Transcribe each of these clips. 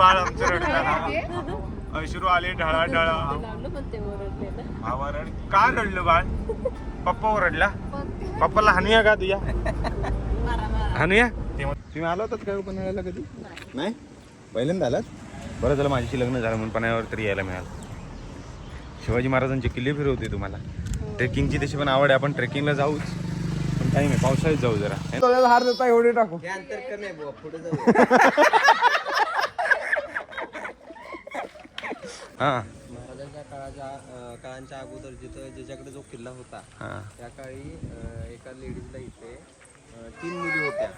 बाळ आमचं रडताना. अश्रू आले ढळा ढळा लावलं पण ते ओरडले ना भावा रड का रडलं बाळ? पप्पा ओरडला. पप्पाला हाणूया का तुझ्या? हाणूया तुम्ही आला होतात काय पन्हाळ्याला कधी? नाही. पहिल्यांदा आलात? बरं झालं माझ्याशी लग्न झालं म्हणून पन्हाळ्यावर तरी यायला मिळालं. शिवाजी महाराजांचे किल्ले फिरवते तुम्हाला. ट्रेकिंगची तशी पण आवड आहे. आपण ट्रेकिंगला जाऊच. पण काही नाही पावसाळ्यात जाऊ जरा. हार देता एवढे टाकू. हा. महाराजांच्या काळाच्या अं, काळांच्या अगोदर जिथं ज्याच्याकडे जो किल्ला होता हा. त्या काळी अं, एका लेडीजला इथे अं, तीन मुली होत्या.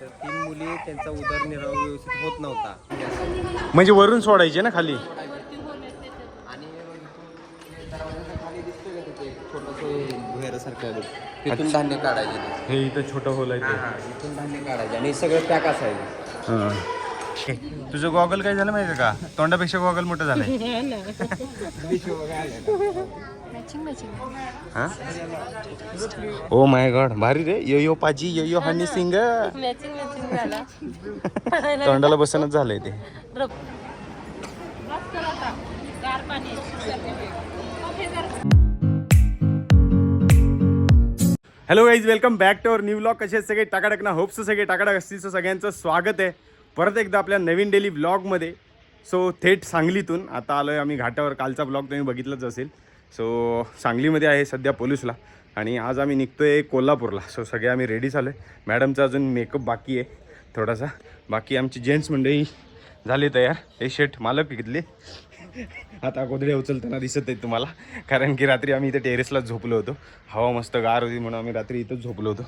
तर तीन मुली त्यांचा उदरनिर्वाह व्यवस्थित होत नव्हता. म्हणजे वरून सोडायचे ना खाली? आणि दरवाजाच्या खाली दिसतोय का तिथे छोटंसं भुयारासारखं तिथून धान्य काढायचे. ते. हे इथं छोटं होल आहे इथून धान्य काढायचे आणि सगळं पॅक असायचं. हा. तुझं गॉगल काय झालं माहिती का? तोंडापेक्षा गॉगल मोठं झालंय. मॅचिंग मॅचिंग हा? ओ माय गॉड भारी रे. Yo yo paaji yo yo Honey Singh. Matching matching झाला. तोंडाला बसनच झालंय ते. Hello guys welcome back to our new blog कसे सगळे? टाकाटक ना होप्स सगळे टाकाटक असतील सगळ्यांचं स्वागत आहे. परत एकदा आपल्या नवीन डेली ब्लॉगमध्ये सो थेट सांगलीतून आता आलो आहे आम्ही घाटावर कालचा ब्लॉग तुम्ही बघितलंच असेल. सो सांगलीमध्ये आहे सध्या पोलूसला आणि आज आम्ही निघतो आहे कोल्हापूरला. सो सगळे आम्ही रेडी झालो आहे मॅडमचा अजून मेकअप बाकी आहे थोडासा. बाकी आमची जेंट्स मंडळी झाली तयार. हे शेट मालक घेतले. आता गोदड्या उचलताना दिसत आहेत तुम्हाला. कारण की रात्री आम्ही इथे टेरेसलाच झोपलो होतो. हवा मस्त गार होती म्हणून आम्ही रात्री इथंच झोपलो होतो.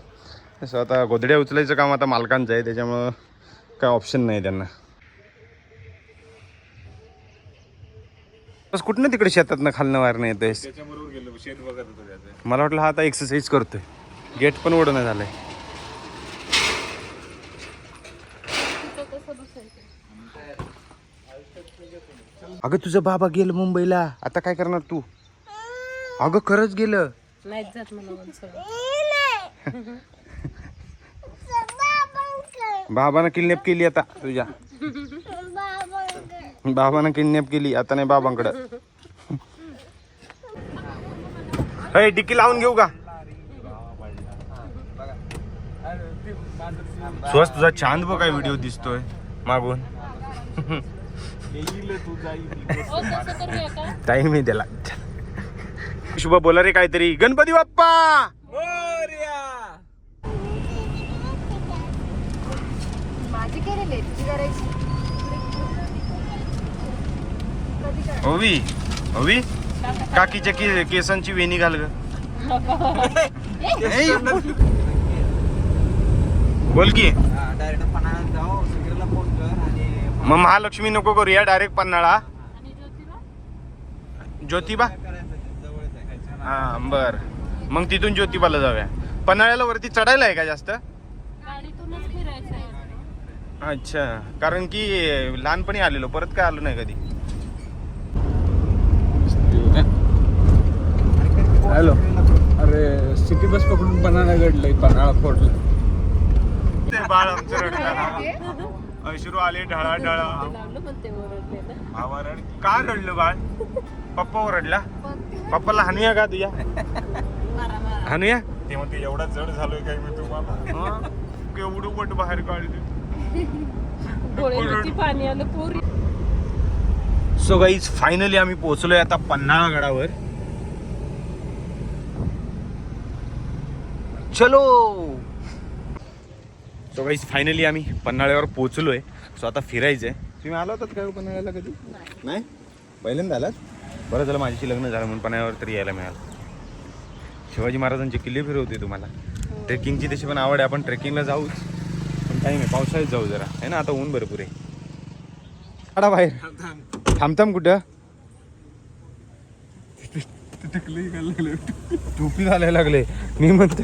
तसं आता गोदड्या उचलायचं काम आता मालकांचं आहे. त्याच्यामुळं काय ऑप्शन नाही त्यांना. बस कुठनं तिकडे शेतातनं खालनं वारणं येतोय? मला वाटलं हा आता एक्सरसाइज करतोय. गेट पण ओढणं झालंय. अगं तुझं बाबा गेलं मुंबईला. आता काय करणार तू? अगं खरंच गेलं. नाहीच जात मला माणसं. बाबानं किडनॅप केली आता तुझ्या. बाबानं किडनॅप केली आता नाही बाबांकडं. हे डिक्की लावून घेऊ का? स्वस्त तुझा छान बघ काय व्हिडिओ दिसतोय मागून. टाइम आहे त्याला. शुभ बोला रे काहीतरी. गणपती बाप्पा माझी केलेली तुझी करायची. ओवी ओवी काकीच्या के केसांची वेणी घाल ग! बोल की. डायरेक्ट पन्हाळ्यात जाऊ सगळ्याला फोन कर आणि मग महालक्ष्मी नको करूया डायरेक्ट पन्हाळा. आणि ज्योतिबा? हा बर. मग तिथून ज्योतिबाला जाऊया. पन्हाळ्याला वरती चढायला आहे का जास्त? अच्छा कारण की लहानपणी आलेलो परत काय आलो नाही कधी? हॅलो. अरे सिटी बस पकडून पन्हाळा घडलंय पन्हाळा फोडलं ते बाळ आमचं रडताना अश्रू आले ढळा ढळा. भावा रड का रडलं बाळ? पप्पा ओरडला. पप्पाला हाणूया का तुझ्या? हाणूया? ते म्हणते एवढा जड झालोय काय मी तुम्हाला? केवढं पट बाहेर काढले. डोळ्यावरती पाणी आलं पोरी. सो गाईज फायनली आम्ही पोहोचलोय आता पन्हाळा गडावर. चलो! सो गाईज फायनली आम्ही पन्हाळ्यावर पोहोचलोय. सो आता फिरायचंय. तुम्ही आला होतात काय पन्हाळ्याला कधी? नाही? पहिल्यांदा आलात? बरं झालं माझ्याशी लग्न झालं म्हणून पन्हाळ्यावर तरी यायला मिळालं. शिवाजी महाराजांचे किल्ले फिरवते तुम्हाला. ट्रेकिंगची तशी पण आवड आहे. आपण ट्रेकिंगला जाऊच. काही नाही पावसाळ्यात जाऊ जरा. आहे ना आता ऊन भरपूर आहे. काढा बाहेर. थांब थांब कुठं? टोपी घालायला लागले. मी म्हणतो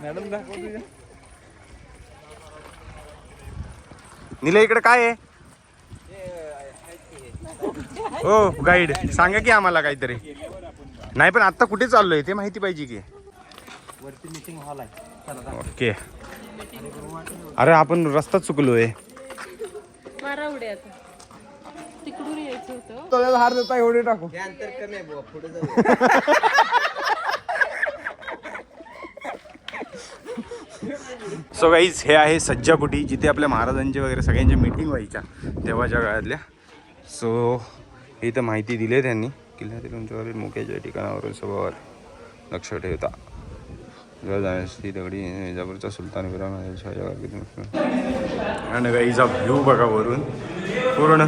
मॅडम निला इकडे काय आहे? हो गाईड सांगा की आम्हाला काहीतरी. नाही पण आता कुठे चाललोय? ते माहिती पाहिजे की. वरती मीटिंग हॉल आहे. ओके. अरे आपण रस्ता चुकलोय. हार देता एवढे टाकू. अंतर कमी आहे बुवा पुढे जाऊ. सो गाईज हे आहे सज्जाकुटी जिथे आपल्या महाराजांचे वगैरे सगळ्यांच्या मीटिंग व्हायच्या तेव्हाच्या काळातल्या. सो इथं माहिती दिली आहे त्यांनी. किल्ल्यातील उंचावरील मुख्याच्या ठिकाणावरून सभावर लक्ष ठेवता. जाण्यासाठी दगडी निजापूरचा सुलतान विराम आणि गाईचा व्ह्यू बघा वरून. पूर्ण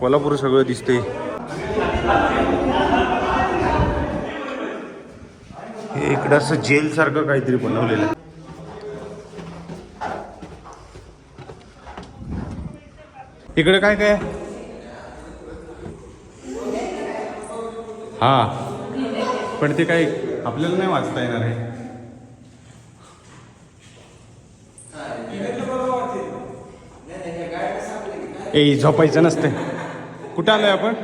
कोल्हापूर सगळं दिसते हे इकडं असं जेल सारखं काहीतरी बनवलेलं आहे. इकडे काय काय हा. पण ते काय आपल्याला नाही वाचता येणार आहे. ए झोपायचं नसते. कुठं आलोय आपण?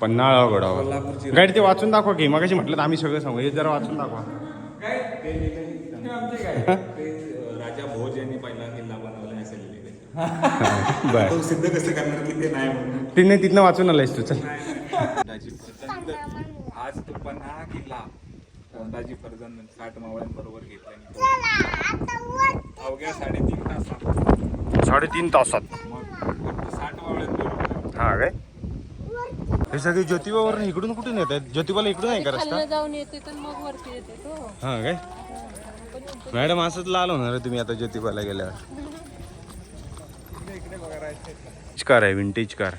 पन्हाळा गडावर गाडी ते वाचून दाखवा की. मगाशी म्हटलं तर आम्ही सगळं सांगू. हे जरा वाचून दाखवा राजा भोज यांनी पहिला किल्ला बनवला असेल लिहिलेलं. बर. तो सिद्ध कसं करणार की ते नाही म्हणून तिने तिथनं वाचून आलायस तू चल. दाजी आज तो पन्हाळा किल्ला. दाजी फर्जंद साठ मावळ्यांबरोबर घेतला अवघ्या साडेतीन तासात. साडेतीन तासात. मग साठ मावळ्यांबरोबर. हा काय? हे सगळे ज्योतिबावरून इकडून कुठून येत आहेत ज्योतिबाला इकडून आहे का रस्ता? खालनं जाऊन येते तर मग वरती येते तो. हा काय? मॅडम असंच लाल होणार आहे तुम्ही आता ज्योतिबाला गेल्यावर. कार आहे विंटेज कार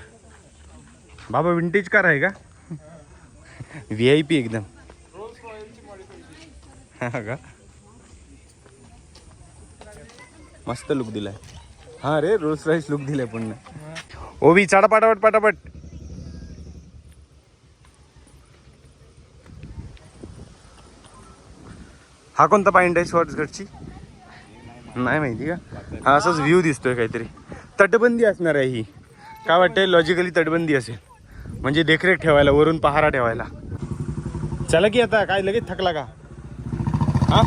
बाबा विंटेज कार आहे का? व्ही आय पी एकदम. हा का? मस्त लुक दिलाय. हा रे रोल्स रॉईस लुक दिलाय ओ बी चाडा पाटापट पाटापट. हा कोणता पॉईंट आहे शॉर्ट्सगडची नाही माहिती का? हा असाच व्ह्यू दिसतोय काहीतरी. तटबंदी असणार आहे ही. काय वाटतंय? लॉजिकली तटबंदी असेल. म्हणजे देखरेख ठेवायला वरून पहारा ठेवायला. चला की आता काय लगेच थकला का? हा?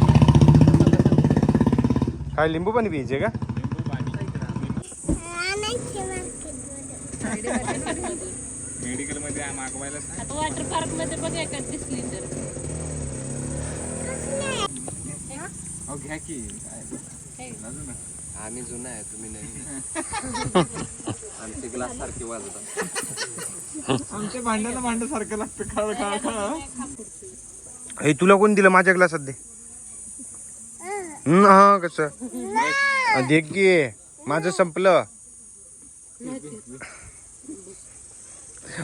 काय लिंबू पाणी प्यायचे का? मेडिकलमध्ये मागवायला वॉटर पार्कमध्ये बघ घ्या की. आम्ही जुना आहे तुम्ही नाही आमचे ग्लास सारखे वाजतात. आमच्या भांड्याला भांड सारखं लागतं खा खा खा हे तुला कोण दिलं? माझ्या ग्लासात दे हा कसं? दे की. माझं संपलं.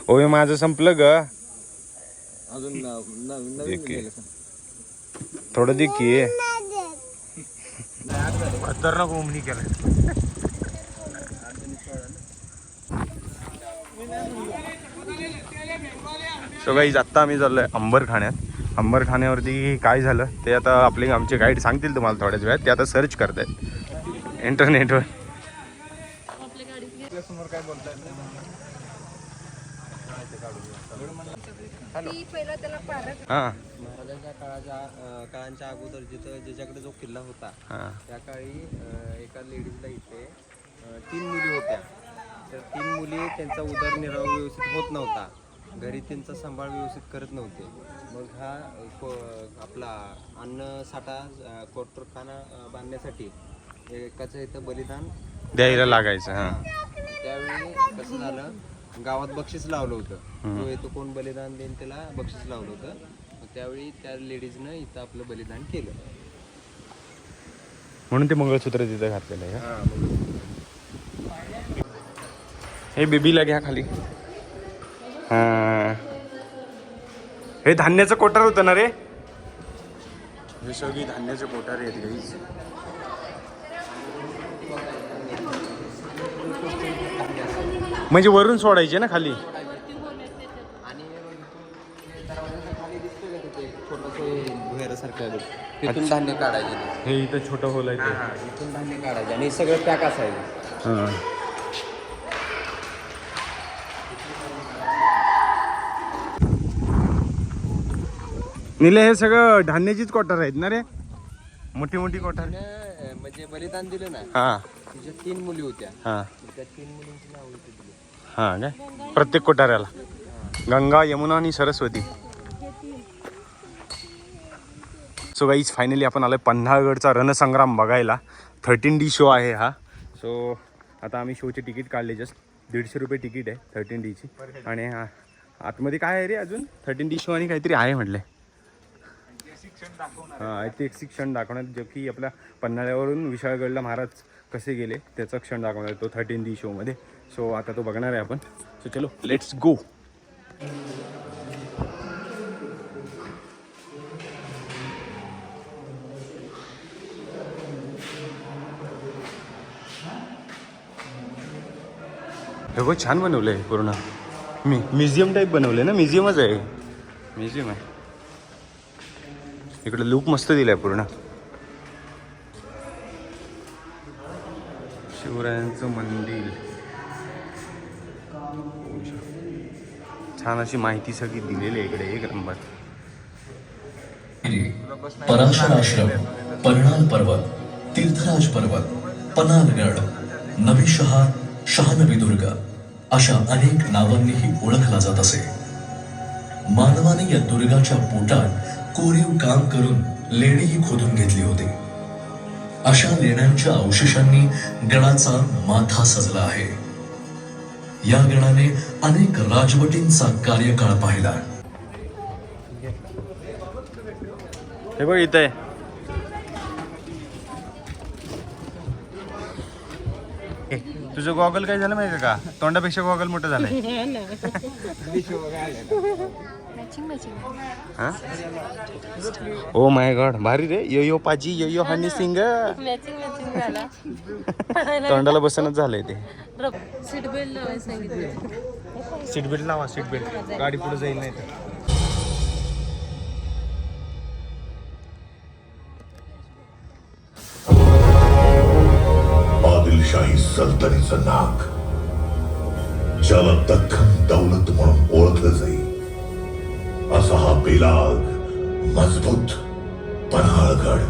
ओय माझं संपलं ग. अजून. थोडं दे की. खतरनाक ओमनी केलं सो गाईज आत्ता आम्ही चाललोय अंबरखाण्यात. अंबरखाण्यावरती काय झालं ते आता आपले आमचे गाईड सांगतील तुम्हाला थोड्याच वेळात. ते आता सर्च करतायत. इंटरनेटवर ती पहिला त्याला पारख हां. महाराजांच्या काळाच्या काळांच्या अगोदर जिथं ज्याच्याकडे जो किल्ला होता हां. त्या काळी अं, एका लेडीजला इथे अं, तीन मुली होत्या. तर तीन मुली त्यांचा उदरनिर्वाह व्यवस्थित होत नव्हता. घरी त्यांचा सांभाळ व्यवस्थित करत नव्हते. मग हा अं, को- आपला अन्न साठा अं, कोटरखाना अं, बांधण्यासाठी एकाचं इथं बलिदान द्यायला लागायचं हां. त्यावेळी कसं झालं गावात बक्षीस लावलं होतं. जो येतो कोण बलिदान देईन त्याला? बक्षीस लावलं होतं. मग त्यावेळी त्या लेडीजनं इथं आपलं बलिदान केलं. म्हणून ते मंगळसूत्र तिथं घातलेलं आहे हा? मग? हे बेबीला घ्या खाली. हां. हे धान्याचं कोठार होतं ना रे? हे सगळी धान्याचे कोठार आहेत म्हणजे वरून सोडायचे ना खाली. तिथून धान्य काढायचे. हे इथं छोटं होल आहे ते. इथून धान्य काढायचे. आणि सगळं पॅक असायचं. हां. निले हे सगळं धान्याचीच कोठार आहेत ना रे? मोठी मोठी कोठार तिनं, म्हणजे बलिदान दिलं ना हा. तिच्या तीन मुली होत्या. हा. त्या तीन मुलींची नाव दिली. हा काय? प्रत्येक कोठाऱ्याला. गंगा यमुना आणि सरस्वती. सो गाईज फायनली आपण आलोय पन्हाळगडचा रणसंग्राम बघायला. थर्टीन डी शो आहे हा. सो आता आम्ही शोचे तिकीट काढले जस्ट दीडशे रुपये तिकीट आहे थर्टीन डीची आणि हा आतमध्ये काय आहे रे अजून? थर्टीन डी शो आणि काहीतरी आहे म्हटलं हां ऐतिहासिक क्षण दाखवण्यात जो की आपल्या पन्हाळ्यावरून विशाळगडला महाराज कसे गेले त्याचा क्षण दाखवणार तो थर्टीन डी शोमध्ये सो आता तो बघणार आहे आपण. सो चलो लेट्स गो हे छान बनवलं आहे पूर्ण. मी म्युझियम टाईप बनवलं आहे ना म्युझियमच आहे. म्युझियम आहे. इकडे लूप मस्त दिलाय पूर्ण. शिवरायांचं मंदिर. छान अशी माहिती सगळी दिलेली आहे इकडे एक नंबर. पराशर आश्रम परणाल पर्वत तीर्थराज पर्वत पनालगड नवी शहार शहानवी दुर्ग अशा अनेक नावांनीही ओळखला जात असे. मानवाने या दुर्गाच्या पोटात कोरीव काम करून लेणीही खोदून घेतली होती. अशा लेण्यांच्या अवशेषांनी गडाचा माथा सजला आहे. या गडाने अनेक राजवटींचा कार्यकाळ पाहिला. हे बघ इथं. तुझं गॉगल काय झालं माहिती का? तोंडापेक्षा गॉगल मोठं झालंय. हा? ओ माय गॉड भारी रे. Yo yo paaji yo yo Honey Singh. Matching matching झाला. तोंडाला बसनच झालंय ते. सीट बेल्ट लावायला सांगितलं. सीट बेल्ट लावा सीट बेल्ट गाडी पुढे जाईल नाही तर आदिलशाही सल्तनीचं नाक ज्याला दख्खन दौलत म्हणून ओळखलं जाईल. असा हा बेलाग मजबूत पन्हाळगड.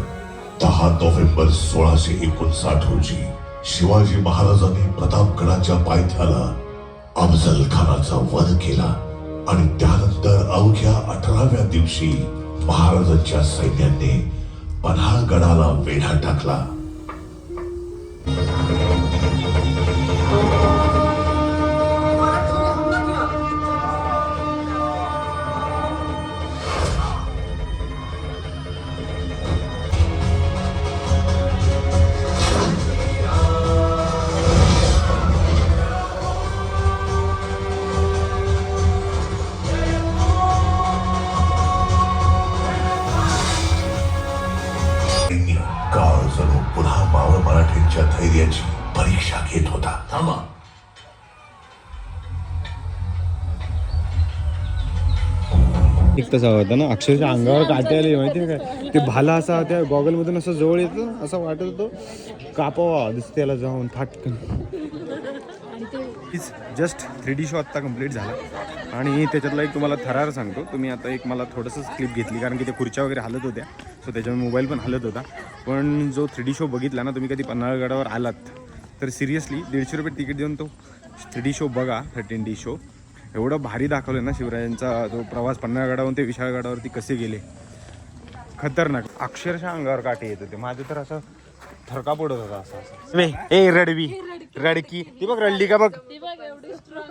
दहा नोव्हेंबर सोळाशे एकोणसाठ रोजी शिवाजी महाराजांनी प्रतापगडाच्या पायथ्याला अफजल खानाचा वध केला आणि त्यानंतर अवघ्या अठराव्या दिवशी महाराजांच्या सैन्याने पन्हाळगडाला वेढा टाकला. एक तसा होता ना. अक्षरशः अंगावर काटे आले माहिती आहे काय? ते भाला असा त्या गॉगल मधून असं जवळ येतो असं वाटत होतो कापावा दिसते त्याला जाऊन फाटकन जस्ट थ्री डी शो आत्ता कंप्लीट झाला. आणि त्याच्यातला एक तुम्हाला थरार सांगतो. तुम्ही आता एक मला थोडंसंच क्लिप घेतली कारण की ते खुर्च्या वगैरे हलत होत्या. सो त्याच्यामुळे मोबाईल पण हलत होता. पण जो थ्री डी शो बघितला ना तुम्ही कधी पन्हाळगडावर आलात तर सिरियसली दीडशे रुपये तिकीट देऊन तो थ्री डी शो बघा थर्टीन डी शो एवढं भारी दाखवलं ना शिवरायांचा जो प्रवास पन्हाळगडावरून ते विशाळगडावरती कसे गेले. खतरनाक. अक्षरशः अंगावर काटे येत होते. माझं तर असं थरका पडत होता असं. असं ए रडवी. रडकी. ती बघ रडली का बघ?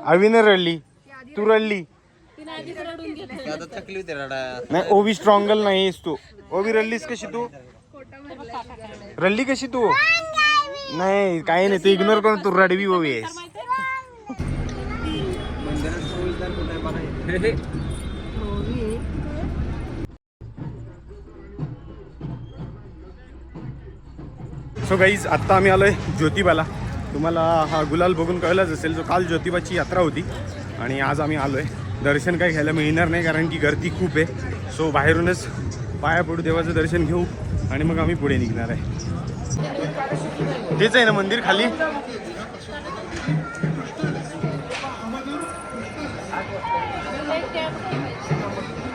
अविन रडली. तू रडली. नाही ओबी स्ट्रॉंगल नाहीस तू. ओबी रडलीस कशी तू? रडली कशी तू? नाही काही नाही. तू इग्नोर करून तू रडवी ओबी आहेस. सो गाईज आत्ता आम्ही आलोय ज्योतिबाला. तुम्हाला हा गुलाल बघून कळलंच असेल जो काल ज्योतिबाची यात्रा होती. आणि आज आम्ही आलोय. दर्शन काही घ्यायला मिळणार नाही कारण की गर्दी खूप आहे. सो बाहेरूनच पाया पडू देवाचं दर्शन घेऊ आणि मग आम्ही पुढे निघणार आहे. तेच आहे ना मंदिर खाली?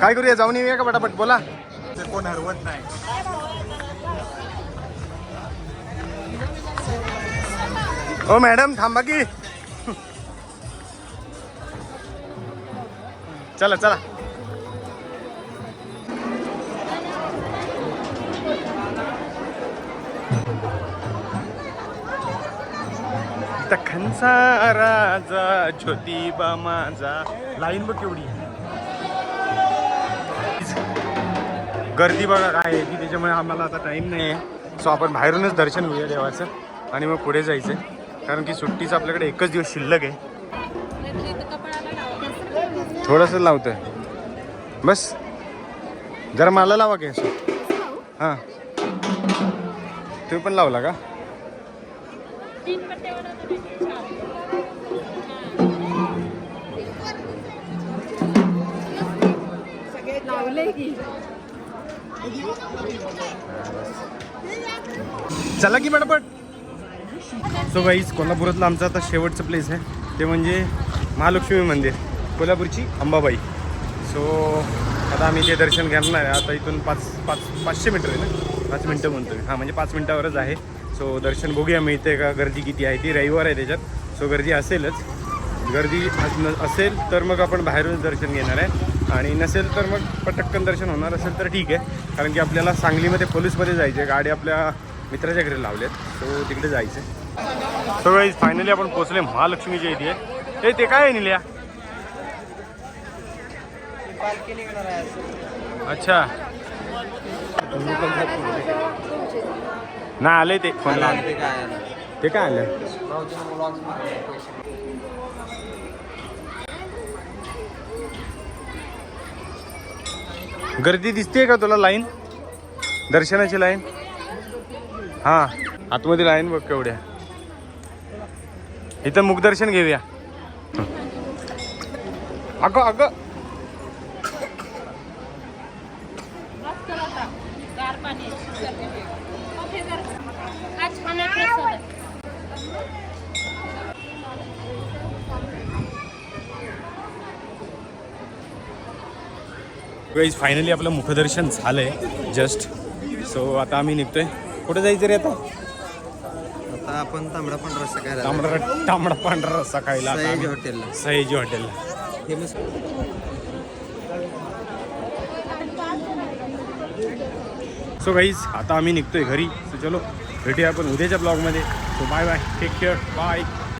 काय करूया जाऊन येऊया का पटापट? बोला. कोण हरवत नाही. ओ मॅडम थांबा की. चला चला. दख्खनचा राजा ज्योतिबा माझा. लाईन बघ केवढी गर्दी बघा काय आहे की त्याच्यामुळे आम्हाला आता टाईम नाही आहे. सो आपण बाहेरूनच दर्शन घेऊया देवाचं आणि मग पुढे जायचं. कारण की सुट्टीचं आपल्याकडे एकच दिवस शिल्लक आहे. थोडंसं लावतोय. बस. जरा मला लावा की असं. हां. तुम्ही पण लावला का? लावले की. चला की पटापट सो गाईज कोल्हापुरातलं आमचं आता शेवटचं प्लेस आहे. ते म्हणजे महालक्ष्मी मंदिर कोल्हापूरची अंबाबाई. सो आता आम्ही ते दर्शन घेणार आहे. आता इथून पाच पाच पाचशे मीटर आहे ना? पाच मिनटं म्हणतो मी हां म्हणजे पाच मिनटावरच आहे. सो दर्शन बघूया मिळते का गर्दी किती आहे. ती रविवार आहे त्याच्यात. सो गर्दी असेलच. गर्दी असेल तर मग आपण बाहेरून दर्शन घेणार आहे. आणि नसेल तर मग पटक्कन दर्शन होणार असेल तर ठीक आहे. कारण की आपल्याला सांगलीमध्ये पोलीसमध्ये जायचे गाडी आपल्या मित्राच्या घरी लावलेत सो तिकडे जायचं. सो गाईज फायनली आपण पोचले महालक्ष्मीच्या इथे हे ते काय आहे निल्या? आहे अच्छा. नाही आले ते. फोन लावून ते काय आहे? ते काय आलं गर्दी दिसते का तुला लाईन? दर्शनाची लाईन? हां आतमध्ये लाईन बघ केवढ्या. इथं मुखदर्शन घेऊया. अगं अगं बस कर आता गार पाणी ओके कर आज खाना प्रसाद आहे. गाईज फायनली आपलं मुखदर्शन झालंय जस्ट सो आता आम्ही निघतोय. कुठे जायचं रे आता? आता आपण तांबडा पांढरा रस्सा खायला तांबडा तांबडा पांढरा रस्सा खायला आता सयाजी आम्ही- हॉटेलला. सयाजी हॉटेलला फेमस सो गाईज आता आम्ही निघतोय घरी. सो चलो भेटूया आपण उद्याच्या ब्लॉगमध्ये so bye bye take care bye